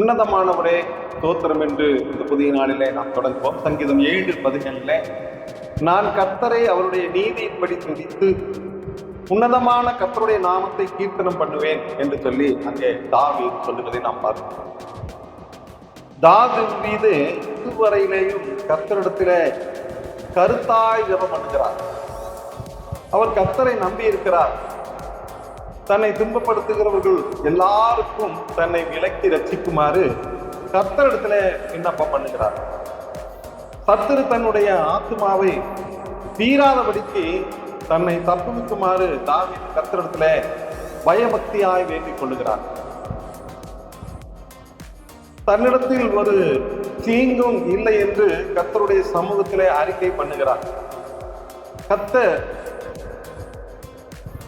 உன்னதமானவரே தோத்திரம் என்று இந்த புதிய நாளிலே நாம் தொடங்குவோம். சங்கீதம் ஏழு பதினேழுல நான் கர்த்தரை அவருடைய நீதியின்படி துதித்து உன்னதமான கர்த்தருடைய நாமத்தை கீர்த்தனம் பண்ணுவேன் என்று சொல்லி அங்கே தாவி சொல்லுவதை நாம் பார்க்கிறோம். தாது மீது இதுவரையிலேயும் கர்த்தரிடத்திலே கருத்தாய் ஜபம் பண்ணுகிறார். அவர் கர்த்தரை நம்பி இருக்கிறார் தன்னை துன்பப்படுத்துகிறவர்கள் எல்லாருக்கும் தன்னை விலக்கி ரட்சிக்குமாறு கர்த்தரிடத்துல விண்ணப்பம் பண்ணுகிறார். சத்துரு தன்னுடைய ஆத்மாவை தீராதபடிக்கு தன்னை தப்புவிக்குமாறு தாவி கர்த்தரிடத்துல பயபக்தியாய் வேண்டிக் கொள்ளுகிறார். தன்னிடத்தில் ஒரு தீங்கும் இல்லை என்று கத்தருடைய சமூகத்திலே அறிக்கை பண்ணுகிறார். கத்த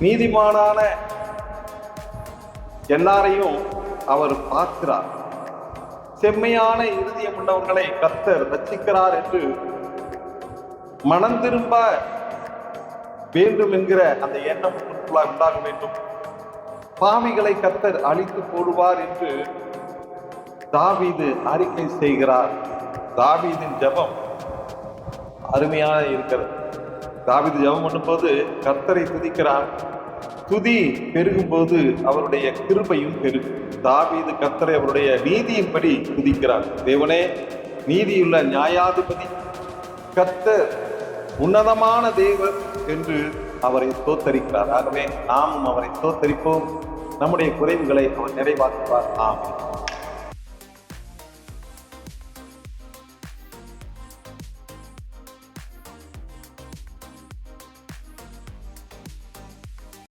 நீதிமானான எல்லாரையும் அவர் பார்க்கிறார். செம்மையான இருதயம் உள்ளவர்களை கர்த்தர் ரச்சிக்கிறார் என்று மனம் திரும்ப வேண்டும் என்கிற அந்த எண்ணம் உண்டாக வேண்டும். பாவிகளை கத்தர் அழித்து போடுவார் என்று தாவீது அறிக்கை செய்கிறார். தாவீதின் ஜெபம் அருமையாக இருக்கிறது. தாவீது ஜெபம் பண்ணும்போது கர்த்தரை துதிக்கிறான் துதி பெருகும்போது அவருடைய கிருபையும் பெருகும். தாவீது கத்தரை அவருடைய நீதியின்படி துதிக்கிறார். தேவனே நீதியுள்ள நியாயாதிபதி கத்தர் உன்னதமான தேவர் என்று அவரை தோத்தரிக்கிறார் ஆகவே நாமும் அவரை தோத்தரிப்போம் நம்முடைய குறைவுகளை அவர் நிறைவாக்குவார். ஆமென்.